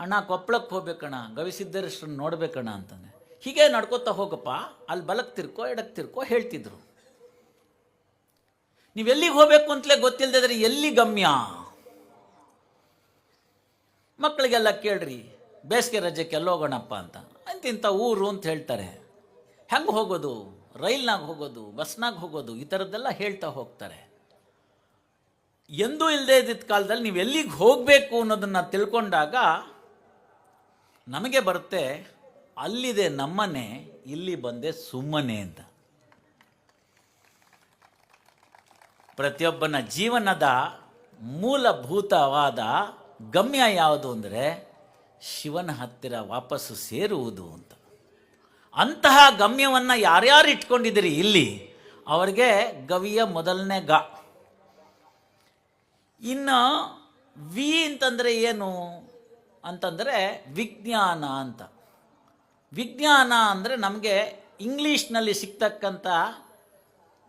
ಅಣ್ಣ ಕೊಪ್ಪಳಕ್ಕೆ ಹೋಗ್ಬೇಕಣ್ಣ ಗವಿಸಿದ್ದೇಶ್ವರನ್ನ ನೋಡ್ಬೇಕಣ್ಣ ಅಂತಂದೆ. ಹೀಗೆ ನಡ್ಕೋತಾ ಹೋಗಪ್ಪ, ಅಲ್ಲಿ ಬಲಕ್ಕೆ ತಿರ್ಕೋ ಎಡಕ್ಕೆ ತಿರ್ಕೋ ಹೇಳ್ತಿದ್ರು. ನೀವು ಎಲ್ಲಿಗೆ ಹೋಗ್ಬೇಕು ಅಂತಲೇ ಗೊತ್ತಿಲ್ಲದಿದ್ರೆ ಎಲ್ಲಿ ಗಮ್ಯ? ಮಕ್ಕಳಿಗೆಲ್ಲ ಕೇಳ್ರಿ, ಬೇಸಿಗೆ ರಜೆಗೆ ಎಲ್ಲೋಗೋಣಪ್ಪ ಅಂತ. ಅಂತಿಂಥ ಊರು ಅಂತ ಹೇಳ್ತಾರೆ. ಹೆಂಗೆ ಹೋಗೋದು? ರೈಲ್ನಾಗ ಹೋಗೋದು, ಬಸ್ನಾಗ ಹೋಗೋದು, ಈ ಥರದ್ದೆಲ್ಲ ಹೇಳ್ತಾ ಹೋಗ್ತಾರೆ. ಎಂದೂ ಇಲ್ಲದೆ ಇದ್ದಿದ್ದ ಕಾಲದಲ್ಲಿ ನೀವು ಎಲ್ಲಿಗೆ ಹೋಗಬೇಕು ಅನ್ನೋದನ್ನು ತಿಳ್ಕೊಂಡಾಗ ನಮಗೆ ಬರುತ್ತೆ ಅಲ್ಲಿದೆ ನಮ್ಮನೆ, ಇಲ್ಲಿ ಬಂದೆ ಸುಮ್ಮನೆ ಅಂತ. ಪ್ರತಿಯೊಬ್ಬನ ಜೀವನದ ಮೂಲಭೂತವಾದ ಗಮ್ಯ ಯಾವುದು ಅಂದರೆ ಶಿವನ ಹತ್ತಿರ ವಾಪಸ್ಸು ಸೇರುವುದು ಅಂತ. ಅಂತಹ ಗಮ್ಯವನ್ನು ಯಾರ್ಯಾರು ಇಟ್ಕೊಂಡಿದ್ದೀರಿ ಇಲ್ಲಿ? ಅವರಿಗೆ ಗವಿಯ ಮೊದಲನೇ ಗ. ಇನ್ನು ವಿ ಅಂತಂದರೆ ಏನು? ಅಂತಂದರೆ ವಿಜ್ಞಾನ ಅಂತ. ವಿಜ್ಞಾನ ಅಂದರೆ ನಮಗೆ ಇಂಗ್ಲೀಷ್ನಲ್ಲಿ ಸಿಗ್ತಕ್ಕಂಥ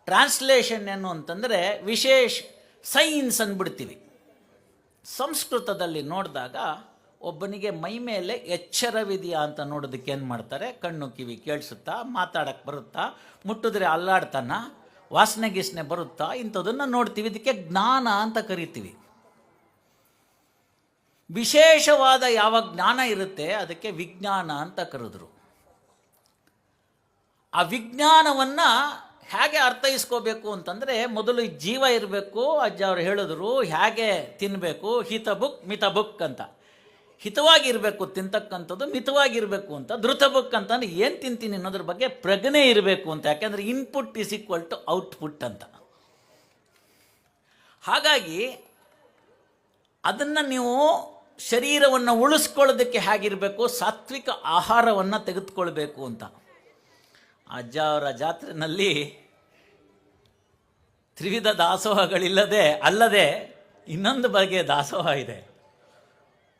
ಟ್ರಾನ್ಸ್ಲೇಷನ್ ಏನು ಅಂತಂದರೆ ವಿಶೇಷ ಸೈನ್ಸ್ ಅಂದ್ಬಿಡ್ತೀವಿ. ಸಂಸ್ಕೃತದಲ್ಲಿ ನೋಡಿದಾಗ ಒಬ್ಬನಿಗೆ ಮೈ ಮೇಲೆ ಎಚ್ಚರವಿದೆಯಾ ಅಂತ ನೋಡೋದಕ್ಕೆ ಏನು ಮಾಡ್ತಾರೆ? ಕಣ್ಣು ಕಿವಿ ಕೇಳಿಸುತ್ತಾ ಮಾತಾಡಕ್ಕೆ ಬರುತ್ತಾ, ಮುಟ್ಟಿದ್ರೆ ಅಲ್ಲಾಡ್ತಾನ, ವಾಸನೆ ಗೀಸನೆ ಬರುತ್ತಾ, ಇಂಥದನ್ನು ನೋಡ್ತೀವಿ. ಇದಕ್ಕೆ ಜ್ಞಾನ ಅಂತ ಕರಿತೀವಿ. ವಿಶೇಷವಾದ ಯಾವ ಜ್ಞಾನ ಇರುತ್ತೆ ಅದಕ್ಕೆ ವಿಜ್ಞಾನ ಅಂತ ಕರೆದ್ರು. ಆ ವಿಜ್ಞಾನವನ್ನು ಹೇಗೆ ಅರ್ಥೈಸ್ಕೋಬೇಕು ಅಂತಂದರೆ ಮೊದಲು ಜೀವ ಇರಬೇಕು, ಅಜ್ಜ ಅವರು ಹೇಳಿದ್ರು, ಹೇಗೆ ತಿನ್ನಬೇಕು ಹಿತ ಬುಕ್, ಮಿತ ಬುಕ್ ಅಂತ. ಹಿತವಾಗಿರಬೇಕು ತಿಂತಕ್ಕಂಥದ್ದು ಮಿತವಾಗಿರಬೇಕು ಅಂತ. ಧೃತ ಬುಕ್ ಅಂತಂದ್ರೆ ಏನು ತಿಂತೀನಿ ಅನ್ನೋದ್ರ ಬಗ್ಗೆ ಪ್ರಜ್ಞೆ ಇರಬೇಕು ಅಂತ. ಯಾಕೆಂದರೆ input is equal to output ಅಂತ. ಹಾಗಾಗಿ ಅದನ್ನು ನೀವು ಶರೀರವನ್ನು ಉಳಿಸ್ಕೊಳ್ಳೋದಕ್ಕೆ ಹೇಗಿರಬೇಕು? ಸಾತ್ವಿಕ ಆಹಾರವನ್ನು ತೆಗೆದುಕೊಳ್ಬೇಕು ಅಂತ. ಅಜ್ಜ ಅವರ ಜಾತ್ರೆಯಲ್ಲಿ ತ್ರಿವಿಧ ದಾಸೋಹಗಳಿಲ್ಲದೆ ಅಲ್ಲದೆ ಇನ್ನೊಂದು ಬಗೆಯ ದಾಸೋಹ ಇದೆ.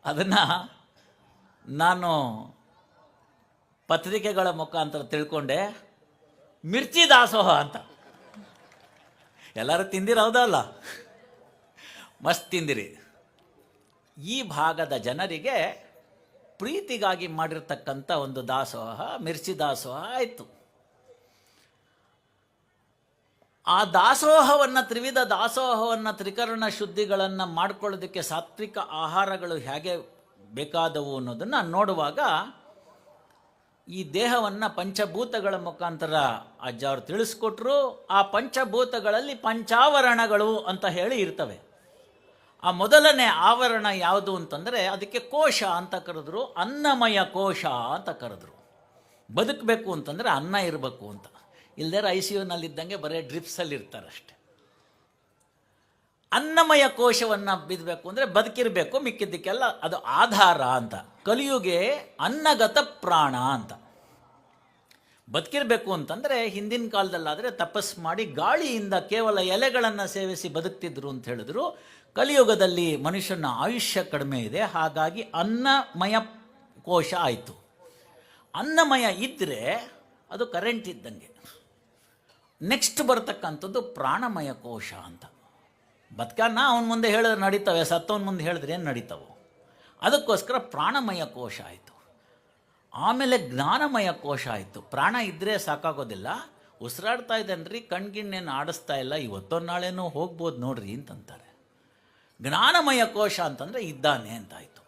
ಅದನ್ನು ನಾನು ಪತ್ರಿಕೆಗಳ ಮುಖಾಂತರ ತಿಳ್ಕೊಂಡೆ. ಮಿರ್ಚಿ ದಾಸೋಹ ಅಂತ. ಎಲ್ಲರೂ ತಿಂದಿರ ಹೌದಲ್ಲ ಮಸ್ತ್ ತಿಂದಿರಿ. ಈ ಭಾಗದ ಜನರಿಗೆ ಪ್ರೀತಿಗಾಗಿ ಮಾಡಿರ್ತಕ್ಕಂಥ ಒಂದು ದಾಸೋಹ, ಮಿರ್ಚಿ ದಾಸೋಹ ಆಯಿತು. ಆ ದಾಸೋಹವನ್ನು ತ್ರಿವಿಧ ದಾಸೋಹವನ್ನು ತ್ರಿಕರಣ ಶುದ್ಧಿಗಳನ್ನು ಮಾಡ್ಕೊಳ್ಳೋದಕ್ಕೆ ಸಾತ್ವಿಕ ಆಹಾರಗಳು ಹೇಗೆ ಬೇಕಾದವು ಅನ್ನೋದನ್ನು ನೋಡುವಾಗ ಈ ದೇಹವನ್ನು ಪಂಚಭೂತಗಳ ಮುಖಾಂತರ ಅಜ್ಜ ಅವರು ತಿಳಿಸ್ಕೊಟ್ರು, ಆ ಪಂಚಭೂತಗಳಲ್ಲಿ ಪಂಚಾವರಣಗಳು ಅಂತ ಹೇಳಿ ಇರ್ತವೆ. ಆ ಮೊದಲನೇ ಆವರಣ ಯಾವುದು ಅಂತಂದರೆ ಅದಕ್ಕೆ ಕೋಶ ಅಂತ ಕರೆದ್ರು, ಅನ್ನಮಯ ಕೋಶ ಅಂತ ಕರೆದ್ರು. ಬದುಕಬೇಕು ಅಂತಂದರೆ ಅನ್ನ ಇರಬೇಕು ಅಂತ. ಇಲ್ಲದೇ ಐ ಸಿ ಯುನಲ್ಲಿದ್ದಂಗೆ ಬರೀ ಡ್ರಿಪ್ಸಲ್ಲಿ ಇರ್ತಾರೆ ಅಷ್ಟೆ ಅನ್ನಮಯ ಕೋಶವನ್ನು ಬಿದ್ದಬೇಕು ಅಂದರೆ ಬದುಕಿರಬೇಕು, ಮಿಕ್ಕಿದ್ದಕ್ಕೆಲ್ಲ ಅದು ಆಧಾರ ಅಂತ. ಕಲಿಯುಗೆ ಅನ್ನಗತ ಪ್ರಾಣ ಅಂತ. ಬದುಕಿರಬೇಕು ಅಂತಂದರೆ ಹಿಂದಿನ ಕಾಲದಲ್ಲಾದರೆ ತಪಸ್ ಮಾಡಿ ಗಾಳಿಯಿಂದ ಕೇವಲ ಎಲೆಗಳನ್ನು ಸೇವಿಸಿ ಬದುಕ್ತಿದ್ರು ಅಂತ ಹೇಳಿದ್ರು. ಕಲಿಯುಗದಲ್ಲಿ ಮನುಷ್ಯನ ಆಯುಷ್ಯ ಕಡಿಮೆ ಇದೆ, ಹಾಗಾಗಿ ಅನ್ನಮಯ ಕೋಶ ಆಯಿತು. ಅನ್ನಮಯ ಇದ್ದರೆ ಅದು ಕರೆಂಟ್ ಇದ್ದಂಗೆ. ನೆಕ್ಸ್ಟ್ ಬರ್ತಕ್ಕಂಥದ್ದು ಪ್ರಾಣಮಯ ಕೋಶ ಅಂತ. ಬದುಕನ್ನ ಅವನ ಮುಂದೆ ಹೇಳಿದ್ರೆ ನಡೀತವೆ, ಸತ್ತವನ ಮುಂದೆ ಹೇಳಿದ್ರೆ ಏನು ನಡೀತಾವೆ? ಅದಕ್ಕೋಸ್ಕರ ಪ್ರಾಣಮಯ ಕೋಶ ಆಯಿತು. ಆಮೇಲೆ ಜ್ಞಾನಮಯ ಕೋಶ ಆಯಿತು. ಪ್ರಾಣ ಇದ್ದರೆ ಸಾಕಾಗೋದಿಲ್ಲ. ಉಸಿರಾಡ್ತಾ ಇದ್ದೇನ್ರಿ ಕಣ್ಗಿಣ್ಣೇನು ಆಡಿಸ್ತಾ ಇಲ್ಲ. ಇವತ್ತೊಂದು ನಾಳೆನೋ ಹೋಗ್ಬೋದು ನೋಡ್ರಿ ಅಂತಂತಾರೆ. ಜ್ಞಾನಮಯ ಕೋಶ ಅಂತಂದರೆ ಇದ್ದಾನೆ ಅಂತಾಯಿತು.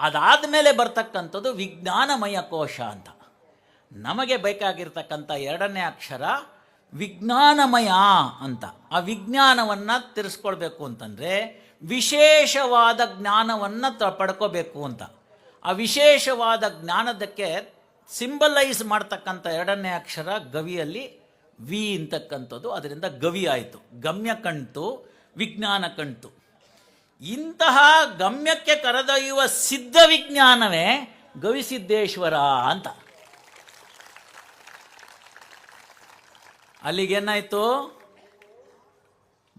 ಅದಾದ ಮೇಲೆ ಬರ್ತಕ್ಕಂಥದ್ದು ವಿಜ್ಞಾನಮಯ ಕೋಶ ಅಂತ. ನಮಗೆ ಬೇಕಾಗಿರ್ತಕ್ಕಂಥ ಎರಡನೇ ಅಕ್ಷರ ವಿಜ್ಞಾನಮಯ ಅಂತ. ಆ ವಿಜ್ಞಾನವನ್ನು ತಿರ್ಸ್ಕೊಳ್ಬೇಕು ಅಂತಂದರೆ ವಿಶೇಷವಾದ ಜ್ಞಾನವನ್ನು ತ, ಪಡ್ಕೋಬೇಕು ಅಂತ. ಆ ವಿಶೇಷವಾದ ಜ್ಞಾನದಕ್ಕೆ ಸಿಂಬಲೈಸ್ ಮಾಡ್ತಕ್ಕಂಥ ಎರಡನೇ ಅಕ್ಷರ ಗವಿಯಲ್ಲಿ ವಿ ಅಂತಕ್ಕಂಥದ್ದು. ಅದರಿಂದ ಗವಿ ಆಯಿತು. ಗಮ್ಯ ಕಣ್ತು ವಿಜ್ಞಾನ ಕಣ್ತು ಇಂತಹ ಗಮ್ಯಕ್ಕೆ ಕರೆದೊಯ್ಯುವ ಸಿದ್ಧ ವಿಜ್ಞಾನವೇ ಗವಿಸಿದ್ದೇಶ್ವರ ಅಂತ. ಅಲ್ಲಿಗೇನಾಯಿತು?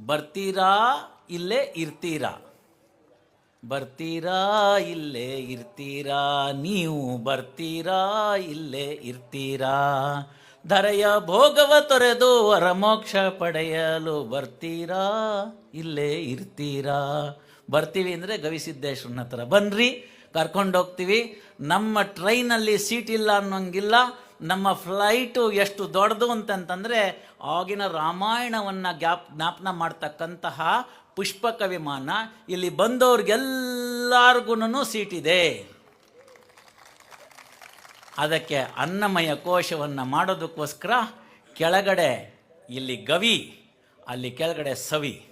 ಬರ್ತೀರಾ, ಇಲ್ಲೇ ಇರ್ತೀರಾ? ಬರ್ತೀರಾ ಇಲ್ಲೇ ಇರ್ತೀರಾ? ನೀವು ಬರ್ತೀರಾ ಇಲ್ಲೇ ಇರ್ತೀರಾ? ಧರೆಯ ಭೋಗವ ತೊರೆದು ವರಮೋಕ್ಷ ಪಡೆಯಲು ಬರ್ತೀರಾ? ಇಲ್ಲೇ ಇರ್ತೀರಾ? ಬರ್ತೀವಿ ಅಂದರೆ ಗವಿಸಿದ್ದೇಶ್ವರನ ಹತ್ರ. ಬನ್ರಿ, ಕರ್ಕೊಂಡೋಗ್ತೀವಿ. ನಮ್ಮ ಟ್ರೈನಲ್ಲಿ ಸೀಟ್ ಇಲ್ಲ ಅನ್ನೋಂಗಿಲ್ಲ. ನಮ್ಮ ಫ್ಲೈಟು ಎಷ್ಟು ದೊಡ್ಡದು ಅಂತಂತಂದರೆ ಆಗಿನ ರಾಮಾಯಣವನ್ನು ಗ್ಯಾಪ್ ಜ್ಞಾಪನ ಮಾಡ್ತಕ್ಕಂತಹ ಪುಷ್ಪಕ ವಿಮಾನ ಇಲ್ಲಿ ಬಂದವ್ರಿಗೆಲ್ಲರಿಗೂ ಸೀಟಿದೆ. ಅದಕ್ಕೆ ಅನ್ನಮಯ ಕೋಶವನ್ನು ಮಾಡೋದಕ್ಕೋಸ್ಕರ ಕೆಳಗಡೆ ಇಲ್ಲಿ ಗವಿ, ಅಲ್ಲಿ ಕೆಳಗಡೆ ಸವಿ.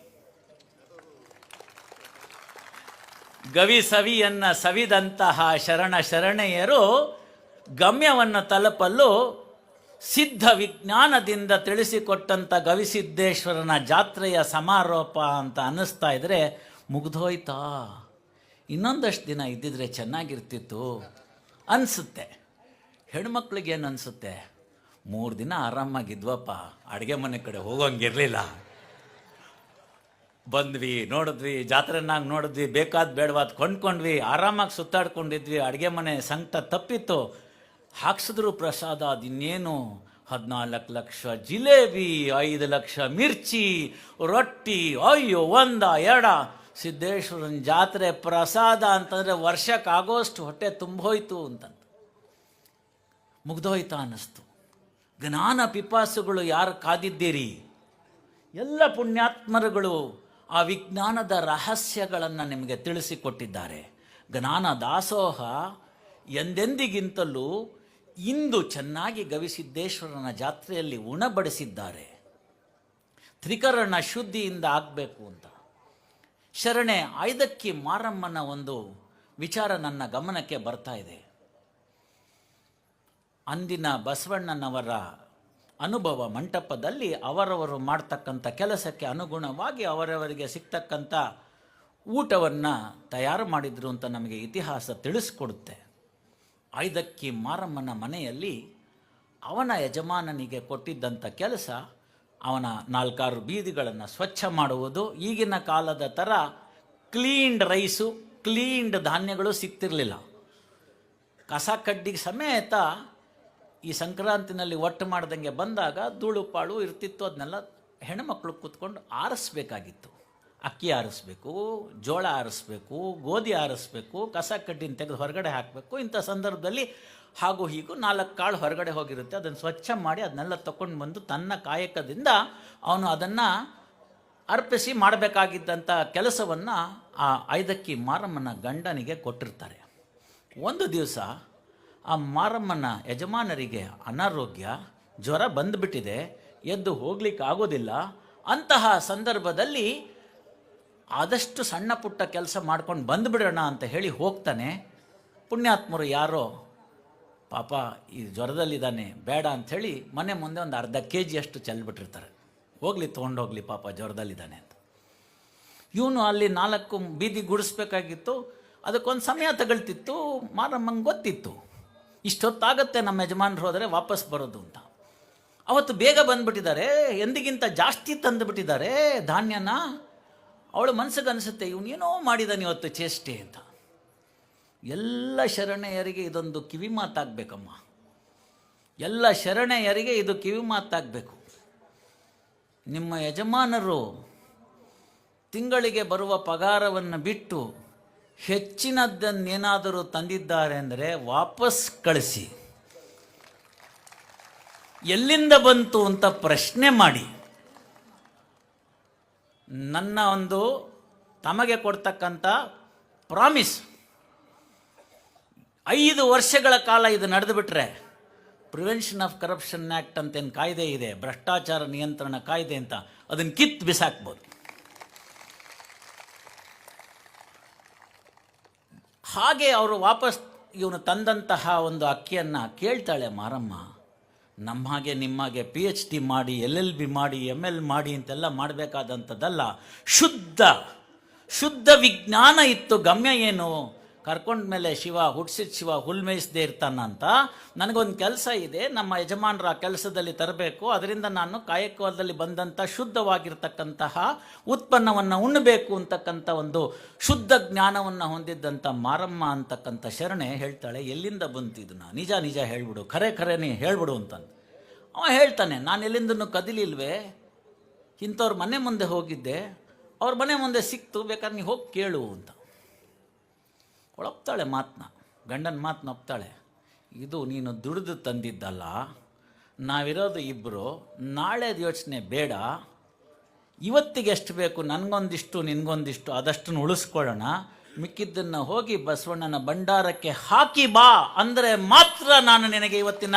ಗವಿ ಸವಿಯನ್ನು ಸವಿದಂತಹ ಶರಣ ಶರಣೆಯರು ಗಮ್ಯವನ್ನು ತಲುಪಲು ಸಿದ್ಧ ವಿಜ್ಞಾನದಿಂದ ತಿಳಿಸಿಕೊಟ್ಟಂಥ ಗವಿಸಿದ್ದೇಶ್ವರನ ಜಾತ್ರೆಯ ಸಮಾರೋಪ ಅಂತ ಅನ್ನಿಸ್ತಾ ಇದ್ದರೆ ಮುಗ್ದೋಯ್ತಾ. ಇನ್ನೊಂದಷ್ಟು ದಿನ ಇದ್ದಿದ್ರೆ ಚೆನ್ನಾಗಿರ್ತಿತ್ತು ಅನಿಸುತ್ತೆ. ಹೆಣ್ಮಕ್ಳಿಗೆ ಏನು ಅನಿಸುತ್ತೆ? ಮೂರು ದಿನ ಆರಾಮಾಗಿದ್ವಪ್ಪ, ಅಡುಗೆ ಮನೆ ಕಡೆ ಹೋಗೋಂಗಿರಲಿಲ್ಲ. ಬಂದ್ವಿ, ನೋಡಿದ್ವಿ ಜಾತ್ರೆನಾಗ ನೋಡಿದ್ವಿ, ಬೇಕಾದ ಬೇಡವಾದ ಕೊಂಡ್ಕೊಂಡ್ವಿ, ಆರಾಮಾಗಿ ಸುತ್ತಾಡ್ಕೊಂಡಿದ್ವಿ, ಅಡುಗೆ ಮನೆ ಸಂಕಟ ತಪ್ಪಿತ್ತು. ಹಾಕ್ಸಿದ್ರು ಪ್ರಸಾದ ಅದಿನ್ನೇನು ಹದಿನಾಲ್ಕು ಲಕ್ಷ ಜಿಲೇಬಿ, ಐದು ಲಕ್ಷ ಮಿರ್ಚಿ, ರೊಟ್ಟಿ, ಅಯ್ಯೋ, ಒಂದ, ಎರಡ. ಸಿದ್ದೇಶ್ವರನ ಜಾತ್ರೆ ಪ್ರಸಾದ ಅಂತಂದರೆ ವರ್ಷಕ್ಕಾಗೋಷ್ಟು ಹೊಟ್ಟೆ ತುಂಬೋಯ್ತು ಅಂತಂತ ಮುಗ್ದೋಯ್ತಾ ಅನ್ನಿಸ್ತು. ಜ್ಞಾನ ಪಿಪಾಸುಗಳು ಯಾರು ಕಾದಿದ್ದೀರಿ? ಎಲ್ಲ ಪುಣ್ಯಾತ್ಮರುಗಳು ಆ ವಿಜ್ಞಾನದ ರಹಸ್ಯಗಳನ್ನು ನಿಮಗೆ ತಿಳಿಸಿಕೊಟ್ಟಿದ್ದಾರೆ. ಜ್ಞಾನ ದಾಸೋಹ ಎಂದೆಂದಿಗಿಂತಲೂ ಇಂದು ಚೆನ್ನಾಗಿ ಗವಿಸಿದ್ದೇಶ್ವರನ ಜಾತ್ರೆಯಲ್ಲಿ ಉಣಬಡಿಸಿದ್ದಾರೆ. ತ್ರಿಕರಣ ಶುದ್ಧಿಯಿಂದ ಆಗಬೇಕು ಅಂತ. ಶರಣೆ, ಆಯ್ದಕ್ಕಿ ಮಾರಮ್ಮನ ಒಂದು ವಿಚಾರ ನನ್ನ ಗಮನಕ್ಕೆ ಬರ್ತಾ ಇದೆ. ಅಂದಿನ ಬಸವಣ್ಣನವರ ಅನುಭವ ಮಂಟಪದಲ್ಲಿ ಅವರವರು ಮಾಡ್ತಕ್ಕಂಥ ಕೆಲಸಕ್ಕೆ ಅನುಗುಣವಾಗಿ ಅವರವರಿಗೆ ಸಿಗ್ತಕ್ಕಂಥ ಊಟವನ್ನು ತಯಾರು ಮಾಡಿದ್ರು ಅಂತ ನಮಗೆ ಇತಿಹಾಸ ತಿಳಿಸ್ಕೊಡುತ್ತೆ. ಐದಕ್ಕಿ ಮಾರಮ್ಮನ ಮನೆಯಲ್ಲಿ ಅವನ ಯಜಮಾನನಿಗೆ ಕೊಟ್ಟಿದ್ದಂಥ ಕೆಲಸ ಅವನ ನಾಲ್ಕಾರು ಬೀದಿಗಳನ್ನು ಸ್ವಚ್ಛ ಮಾಡುವುದು. ಈಗಿನ ಕಾಲದ ಥರ ಕ್ಲೀನ್ಡ್ ರೈಸು ಕ್ಲೀನ್ಡ್ ಧಾನ್ಯಗಳು ಸಿಗ್ತಿರಲಿಲ್ಲ. ಕಸ ಕಡ್ಡಿಗೆ ಸಮೇತ ಈ ಸಂಕ್ರಾಂತಿನಲ್ಲಿ ಒಟ್ಟು ಮಾಡ್ದಂಗೆ ಬಂದಾಗ ಧೂಳು, ಪಾಳು, ಇರ್ತಿತ್ತು ಅದನ್ನೆಲ್ಲ ಹೆಣ್ಮಕ್ಳು ಕೂತ್ಕೊಂಡು ಆರಿಸ್ಬೇಕಾಗಿತ್ತು. ಅಕ್ಕಿ ಆರಿಸ್ಬೇಕು, ಜೋಳ ಆರಿಸ್ಬೇಕು, ಗೋಧಿ ಆರಿಸ್ಬೇಕು, ಕಸ ಕಡ್ಡಿನ ತೆಗೆದು ಹೊರಗಡೆ ಹಾಕಬೇಕು. ಇಂಥ ಸಂದರ್ಭದಲ್ಲಿ ಹಾಗೂ ಹೀಗೂ ನಾಲ್ಕು ಕಾಳು ಹೊರಗಡೆ ಹೋಗಿರುತ್ತೆ. ಅದನ್ನು ಸ್ವಚ್ಛ ಮಾಡಿ ಅದನ್ನೆಲ್ಲ ತಗೊಂಡು ಬಂದು ತನ್ನ ಕಾಯಕದಿಂದ ಅವನು ಅದನ್ನು ಅರ್ಪಿಸಿ ಮಾಡಬೇಕಾಗಿದ್ದಂಥ ಕೆಲಸವನ್ನು ಆ ಐದಕ್ಕಿ ಮಾರಮ್ಮನ ಗಂಡನಿಗೆ ಕೊಟ್ಟಿರ್ತಾರೆ. ಒಂದು ದಿವಸ ಆ ಮಾರಮ್ಮನ ಯಜಮಾನರಿಗೆ ಅನಾರೋಗ್ಯ, ಜ್ವರ ಬಂದುಬಿಟ್ಟಿದೆ. ಎದ್ದು ಹೋಗ್ಲಿಕ್ಕೆ ಆಗೋದಿಲ್ಲ. ಅಂತಹ ಸಂದರ್ಭದಲ್ಲಿ ಆದಷ್ಟು ಸಣ್ಣ ಪುಟ್ಟ ಕೆಲಸ ಮಾಡ್ಕೊಂಡು ಬಂದುಬಿಡೋಣ ಅಂತ ಹೇಳಿ ಹೋಗ್ತಾನೆ. ಪುಣ್ಯಾತ್ಮರು ಯಾರೋ, ಪಾಪ, ಈ ಜ್ವರದಲ್ಲಿದ್ದಾನೆ, ಬೇಡ ಅಂಥೇಳಿ ಮನೆ ಮುಂದೆ ಒಂದು ಅರ್ಧ ಕೆ ಜಿಯಷ್ಟು ಚೆಲ್ಬಿಟ್ಟಿರ್ತಾರೆ. ಹೋಗಲಿ, ತೊಗೊಂಡೋಗ್ಲಿ, ಪಾಪ, ಜ್ವರದಲ್ಲಿದ್ದಾನೆ ಅಂತ. ಇವನು ಅಲ್ಲಿ ನಾಲ್ಕು ಬೀದಿ ಗುಡಿಸ್ಬೇಕಾಗಿತ್ತು. ಅದಕ್ಕೊಂದು ಸಮಯ ತಗೊಳ್ತಿತ್ತು. ಮಾರಮ್ಮಂಗೆ ಗೊತ್ತಿತ್ತು. ಇಷ್ಟೊತ್ತಾಗತ್ತೆ ನಮ್ಮ ಯಜಮಾನರು ಹೋದರೆ ವಾಪಸ್ ಬರೋದು ಅಂತ. ಅವತ್ತು ಬೇಗ ಬಂದುಬಿಟ್ಟಿದ್ದಾರೆ. ಎಂದಿಗಿಂತ ಜಾಸ್ತಿ ತಂದುಬಿಟ್ಟಿದ್ದಾರೆ ಧಾನ್ಯನ. ಅವಳ ಮನಸ್ಸಿಗೆ ಅನಿಸುತ್ತೆ ಇವನೇನೋ ಮಾಡಿದಾನೆ ಇವತ್ತು ಚೇಷ್ಟೆ ಅಂತ. ಎಲ್ಲ ಶರಣೆಯರಿಗೆ ಇದೊಂದು ಕಿವಿ ಮಾತಾಗಬೇಕಮ್ಮ. ಎಲ್ಲ ಶರಣೆಯರಿಗೆ ಇದು ಕಿವಿ ಮಾತಾಗಬೇಕು. ನಿಮ್ಮ ಯಜಮಾನರು ತಿಂಗಳಿಗೆ ಬರುವ ಪಗಾರವನ್ನು ಬಿಟ್ಟು ಹೆಚ್ಚಿನದ್ದನ್ನೇನಾದರೂ ತಂದಿದ್ದಾರೆ ಅಂದರೆ ವಾಪಸ್ ಕಳಿಸಿ. ಎಲ್ಲಿಂದ ಬಂತು ಅಂತ ಪ್ರಶ್ನೆ ಮಾಡಿ. ನನ್ನ ಒಂದು ತಮಗೆ ಕೊಡ್ತಕ್ಕಂಥ ಪ್ರಾಮಿಸ್. ಐದು ವರ್ಷಗಳ ಕಾಲ ಇದು ನಡೆದುಬಿಟ್ರೆ ಪ್ರಿವೆನ್ಷನ್ ಆಫ್ ಕರಪ್ಷನ್ ಆ್ಯಕ್ಟ್ ಅಂತೇನು ಕಾಯ್ದೆ ಇದೆ, ಭ್ರಷ್ಟಾಚಾರ ನಿಯಂತ್ರಣ ಕಾಯ್ದೆ ಅಂತ. ಅದನ್ನು ಕಿತ್ತು ಬಿಸಾಕ್ಬೋದು. ಹಾಗೆ ಅವರು ವಾಪಸ್ ಇವನು ತಂದಂತಹ ಒಂದು ಅಕ್ಕಿಯನ್ನು ಕೇಳ್ತಾಳೆ ಮಾರಮ್ಮ. ನಮ್ಮ ಹಾಗೆ ನಿಮ್ಮ ಹಾಗೆ ಪಿ ಎಚ್ ಡಿ ಮಾಡಿ ಎಲ್ ಎಲ್ ಬಿ ಮಾಡಿ ಎಂ ಎಲ್ ಮಾಡಿ ಅಂತೆಲ್ಲ ಮಾಡಬೇಕಾದಂಥದ್ದಲ್ಲ, ಶುದ್ಧ ಶುದ್ಧ ವಿಜ್ಞಾನ ಇತ್ತು, ಗಮ್ಯ ಏನು? ಕರ್ಕೊಂಡ್ಮೇಲೆ ಶಿವ ಹುಟ್ಟಿಸಿದ ಶಿವ ಹುಲ್ ಮೇಯಿಸದೇ ಇರ್ತಾನಂತ, ನನಗೊಂದು ಕೆಲಸ ಇದೆ, ನಮ್ಮ ಯಜಮಾನರ ಕೆಲಸದಲ್ಲಿ ತರಬೇಕು, ಅದರಿಂದ ನಾನು ಕಾಯಕವಾದಲ್ಲಿ ಬಂದಂಥ ಶುದ್ಧವಾಗಿರ್ತಕ್ಕಂತಹ ಉತ್ಪನ್ನವನ್ನು ಉಣ್ಣಬೇಕು ಅಂತಕ್ಕಂಥ ಒಂದು ಶುದ್ಧ ಜ್ಞಾನವನ್ನು ಹೊಂದಿದ್ದಂಥ ಮಾರಮ್ಮ ಅಂತಕ್ಕಂಥ ಶರಣೆ ಹೇಳ್ತಾಳೆ, ಎಲ್ಲಿಂದ ಬಂತು ಇದನ್ನ ನಿಜ ನಿಜ ಹೇಳ್ಬಿಡು, ಖರೆ ಖರೇನೇ ಹೇಳ್ಬಿಡು ಅಂತಂದು. ಅವ ಹೇಳ್ತಾನೆ, ನಾನು ಎಲ್ಲಿಂದನೂ ಕದಿಲಿಲ್ವೇ? ಇಂಥವ್ರ ಮನೆ ಮುಂದೆ ಹೋಗಿದ್ದೆ, ಅವ್ರ ಮನೆ ಮುಂದೆ ಸಿಕ್ತು, ಬೇಕಾದ್ರೆ ನೀವು ಹೋಗಿ ಕೇಳು ಅಂತ. ಒಳಪ್ತಾಳೆ ಮಾತನ್ನ ಗಂಡನ ಮಾತನ್ನ ಒಪ್ತಾಳೆ ಇದು ನೀನು ದುಡಿದು ತಂದಿದ್ದಲ್ಲ, ನಾವಿರೋದು ಇಬ್ಬರು ನಾಳೆದು ಯೋಚನೆ ಬೇಡ. ಇವತ್ತಿಗೆ ಎಷ್ಟು ಬೇಕು, ನನಗೊಂದಿಷ್ಟು, ನಿನಗೊಂದಿಷ್ಟು, ಅದಷ್ಟನ್ನು ಉಳಿಸ್ಕೊಳ್ಳೋಣ. ಮಿಕ್ಕಿದ್ದನ್ನು ಹೋಗಿ ಬಸವಣ್ಣನ ಭಂಡಾರಕ್ಕೆ ಹಾಕಿ ಬಾ ಅಂದರೆ ಮಾತ್ರ ನಾನು ನಿನಗೆ ಇವತ್ತಿನ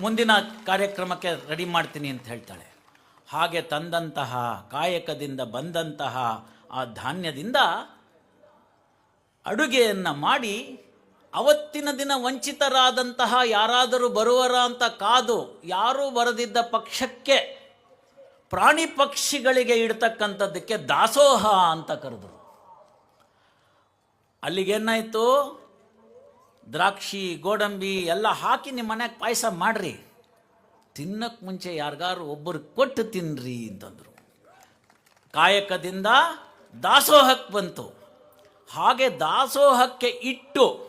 ಮುಂದಿನ ಕಾರ್ಯಕ್ರಮಕ್ಕೆ ರೆಡಿ ಮಾಡ್ತೀನಿ ಅಂತ ಹೇಳ್ತಾಳೆ. ಹಾಗೆ ತಂದಂತಹ, ಕಾಯಕದಿಂದ ಬಂದಂತಹ, ಆ ಧಾನ್ಯದಿಂದ ಅಡುಗೆಯನ್ನು ಮಾಡಿ ಅವತ್ತಿನ ದಿನ ವಂಚಿತರಾದಂತಹ ಯಾರಾದರೂ ಬರುವರ ಅಂತ ಕಾದು ಯಾರೂ ಬರದಿದ್ದ ಪಕ್ಷಕ್ಕೆ ಪ್ರಾಣಿ ಪಕ್ಷಿಗಳಿಗೆ ಇಡ್ತಕ್ಕಂಥದ್ದಕ್ಕೆ ದಾಸೋಹ ಅಂತ ಕರೆದರು. ಅಲ್ಲಿಗೇನಾಯಿತು ದ್ರಾಕ್ಷಿ, ಗೋಡಂಬಿ ಎಲ್ಲ ಹಾಕಿ ನಿಮ್ಮ ಮನೆಗೆ ಪಾಯಸ ಮಾಡ್ರಿ. ತಿನ್ನಕ್ಕೆ ಮುಂಚೆ ಯಾರಿಗಾರು ಒಬ್ಬರು ಕೊಟ್ಟು ತಿನ್ರಿ ಅಂತಂದರು. ಕಾಯಕದಿಂದ ದಾಸೋಹಕ್ಕೆ ಬಂತು. ಹಾಗೆ ದಾಸೋಹಕ್ಕೆ ಇಟ್ಟು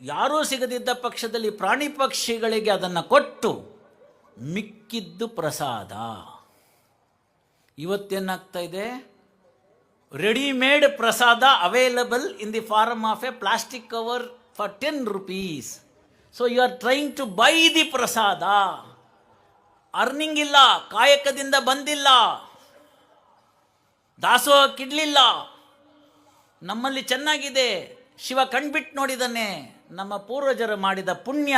ಯಾರೂ ಸಿಗದಿದ್ದ ಪಕ್ಷದಲ್ಲಿ ಪ್ರಾಣಿ ಪಕ್ಷಿಗಳಿಗೆ ಅದನ್ನು ಕೊಟ್ಟು ಮಿಕ್ಕಿದ್ದು ಪ್ರಸಾದ. ಇವತ್ತೇನಾಗ್ತಾ ಇದೆ? Readymade prasada available in the form of a plastic cover for ten rupees so you are trying to buy the prasada earning ಇಲ್ಲ ಕಾಯಕದಿಂದ ಬಂದಿಲ್ಲ. ದಾಸೋಹಕ್ಕಿಡ್ಲಿಲ್ಲ ನಮ್ಮಲ್ಲಿ ಚೆನ್ನಾಗಿದೆ. ಶಿವ ಕಣ್ಬಿಟ್ಟು ನೋಡಿದ್ದಾನೆ ನಮ್ಮ ಪೂರ್ವಜರು ಮಾಡಿದ ಪುಣ್ಯ.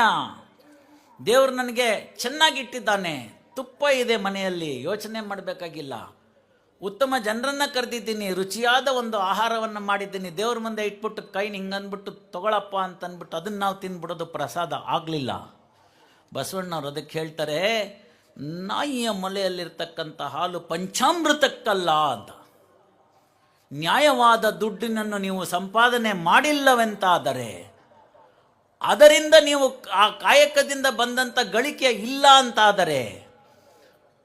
ದೇವರು ನನಗೆ ಚೆನ್ನಾಗಿಟ್ಟಿದ್ದಾನೆ. ತುಪ್ಪ ಇದೆ ಮನೆಯಲ್ಲಿ, ಯೋಚನೆ ಮಾಡಬೇಕಾಗಿಲ್ಲ. ಉತ್ತಮ ಜನರನ್ನು ಕರೆದಿದ್ದೀನಿ, ರುಚಿಯಾದ ಒಂದು ಆಹಾರವನ್ನು ಮಾಡಿದ್ದೀನಿ. ದೇವ್ರ ಮುಂದೆ ಇಟ್ಬಿಟ್ಟು ಕೈ ಹಿಂಗೆ ಅಂದ್ಬಿಟ್ಟು ತಗೊಳಪ್ಪ ಅಂತ ಅಂದ್ಬಿಟ್ಟು ಅದನ್ನು ನಾವು ತಿಂದ್ಬಿಡೋದು ಪ್ರಸಾದ ಆಗಲಿಲ್ಲ. ಬಸವಣ್ಣವ್ರು ಅದಕ್ಕೆ ಹೇಳ್ತಾರೆ, ನಾಯಿಯ ಮೊಲೆಯಲ್ಲಿರ್ತಕ್ಕಂಥ ಹಾಲು ಪಂಚಾಮೃತಕ್ಕಲ್ಲ ಅಂತ. ನ್ಯಾಯವಾದ ದುಡ್ಡಿನನ್ನು ನೀವು ಸಂಪಾದನೆ ಮಾಡಿಲ್ಲವೆಂತಾದರೆ ಅದರಿಂದ ನೀವು ಆ ಕಾಯಕದಿಂದ ಬಂದಂಥ ಗಳಿಕೆ ಇಲ್ಲ ಅಂತಾದರೆ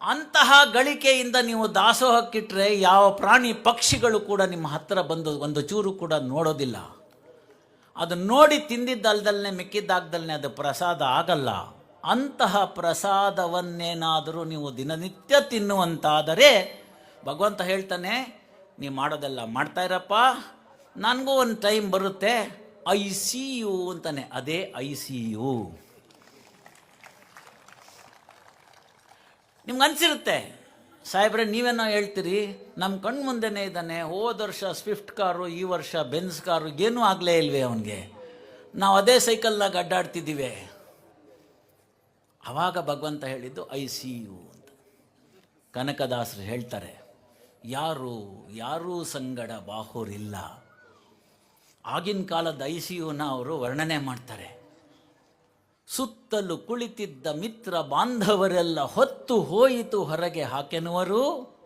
ಅಂತಹ ಗಳಿಕೆಯಿಂದ ನೀವು ದಾಸೋಹಕ್ಕಿಟ್ಟರೆ ಯಾವ ಪ್ರಾಣಿ ಪಕ್ಷಿಗಳು ಕೂಡ ನಿಮ್ಮ ಹತ್ತಿರ ಬಂದು ಒಂದು ಚೂರು ಕೂಡ ನೋಡೋದಿಲ್ಲ. ಅದು ನೋಡಿ ತಿಂದಿದ್ದಲ್ದಲ್ನೇ ಮಿಕ್ಕಿದ್ದಾಗ್ದಲ್ನೇ ಅದು ಪ್ರಸಾದ ಆಗಲ್ಲ. ಅಂತಹ ಪ್ರಸಾದವನ್ನೇನಾದರೂ ನೀವು ದಿನನಿತ್ಯ ತಿನ್ನುವಂತಾದರೆ ಭಗವಂತ ಹೇಳ್ತಾನೆ ನೀವು ಮಾಡೋದೆಲ್ಲ ಮಾಡ್ತಾ ಇರಪ್ಪ. ನನಗೂ ಒಂದು ಟೈಮ್ ಬರುತ್ತೆ. ಐ ಸಿ ಯು ಅಂತಾನೆ. ಅದೇ ಐ ಸಿ ಯು ನಿಮ್ಗೆ ಅನಿಸಿರುತ್ತೆ? ಸಾಹೇಬ್ರೆ, ನೀವೇನೋ ಹೇಳ್ತೀರಿ? ನಮ್ಮ ಕಣ್ಣು ಮುಂದೆನೇ ಇದ್ದಾನೆ. ಹೋದ ವರ್ಷ ಸ್ವಿಫ್ಟ್ ಕಾರು, ಈ ವರ್ಷ ಬೆನ್ಸ್ ಕಾರು, ಏನೂ ಆಗಲೇ ಇಲ್ವೇ ಅವನಿಗೆ. ನಾವು ಅದೇ ಸೈಕಲ್ನಾಗ ಅಡ್ಡಾಡ್ತಿದ್ದೀವಿ. ಆವಾಗ ಭಗವಂತ ಹೇಳಿದ್ದು ಐ ಸಿ ಯು ಅಂತ. ಕನಕದಾಸರು ಹೇಳ್ತಾರೆ ಯಾರು, ಯಾರೂ ಸಂಗಡ ಬಾಹುರಿಲ್ಲ ಆಗಿನ ಕಾಲದ ಐ ಅವರು ವರ್ಣನೆ ಮಾಡ್ತಾರೆ. ಸುತ್ತಲೂ ಕುಳಿತಿದ್ದ ಮಿತ್ರ ಬಾಂಧವರೆಲ್ಲ ಹೊತ್ತು ಹೋಯಿತು ಹೊರಗೆ ಹಾಕೆನುವರು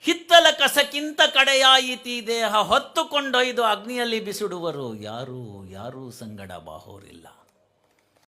ಹಿತ್ತಲ ಕಸಕ್ಕಿಂತ ಕಡೆಯಾಯಿತಿ ದೇಹ ಹೊತ್ತುಕೊಂಡೊಯ್ದು ಅಗ್ನಿಯಲ್ಲಿ ಬಿಸಿಡುವರು. ಯಾರೂ ಯಾರೂ ಸಂಗಡ ಬಾಹೋರಿಲ್ಲ.